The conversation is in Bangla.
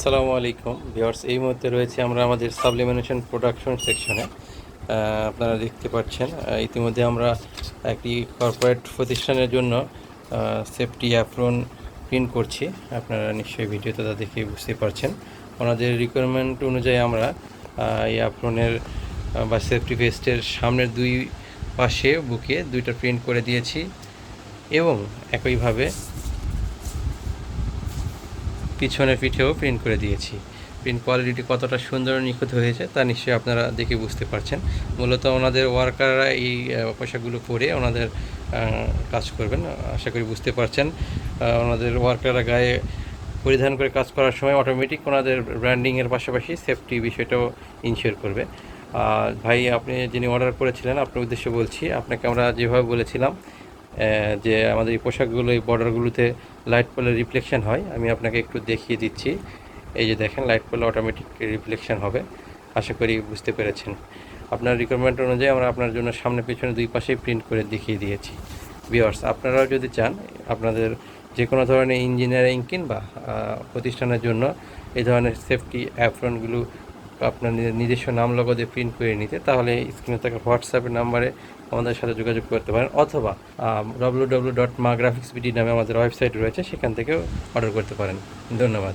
আসসালামু আলাইকুম। ভিউয়ার্স, এই মুহূর্তে রয়েছে আমরা আমাদের সাবলিমিনেশন প্রোডাকশন সেকশনে। আপনারা দেখতে পাচ্ছেন ইতিমধ্যে আমরা একটি কর্পোরেট প্রতিষ্ঠানের জন্য সেফটি অ্যাপ্রন প্রিন্ট করছি। আপনারা নিশ্চয়ই ভিডিওতে তা দেখে বুঝতে পারছেন। ওনাদের রিকোয়ারমেন্ট অনুযায়ী আমরা এই অ্যাপ্রনের বা সেফটি ভেস্টের সামনের দুই পাশে বুকে দুইটা প্রিন্ট করে দিয়েছি এবং একইভাবে পিছনের পিঠেও প্রিন্ট করে দিয়েছি। প্রিন্ট কোয়ালিটি কতটা সুন্দর নিখুঁত হয়েছে, তা নিশ্চয়ই আপনারা দেখে বুঝতে পারছেন। মূলত ওনাদের ওয়ার্কাররা এই পোশাকগুলো পরে ওনাদের কাজ করবেন, আশা করি বুঝতে পারছেন। ওনাদের ওয়ার্কাররা গায়ে পরিধান করে কাজ করার সময় অটোমেটিক ওনাদের ব্র্যান্ডিংয়ের পাশাপাশি সেফটি বিষয়টাও ইনশিওর করবে। আর ভাই, আপনি যিনি অর্ডার করেছিলেন, আপনার উদ্দেশ্যে বলছি, আপনাকে আমরা যেভাবে বলেছিলাম যে আমাদের এই পোশাকগুলো, এই বর্ডারগুলোতে লাইট পড়লে রিফ্লেকশন হয়। আমি আপনাকে একটু দেখিয়ে দিচ্ছি। এই যে দেখেন লাইট পড়লে অটোমেটিক রিফ্লেকশন হবে। আশা করি বুঝতে পেরেছেন। আপনার রিকোয়ারমেন্ট অনুযায়ী আমরা আপনার জন্য সামনে পেছনে দুই পাশেই প্রিন্ট করে দেখিয়ে দিয়েছি। ভিওয়ার্স আপনারাও যদি চান, আপনাদের যে কোনো ধরনের ইঞ্জিনিয়ারিং কিংবা প্রতিষ্ঠানের জন্য এই ধরনের সেফটি অ্যাপ্রনগুলো আপনার নিজস্ব নাম লগদে প্রিন্ট করে নিতে, তাহলে স্ক্রিনে থাকা হোয়াটসঅ্যাপের নাম্বারে আমাদের সাথে যোগাযোগ করতে পারেন অথবা ডব্লিউ ডব্লিউ ডট মা গ্রাফিক্স বিডি নামে আমাদের ওয়েবসাইট রয়েছে, সেখান থেকেও অর্ডার করতে পারেন। ধন্যবাদ।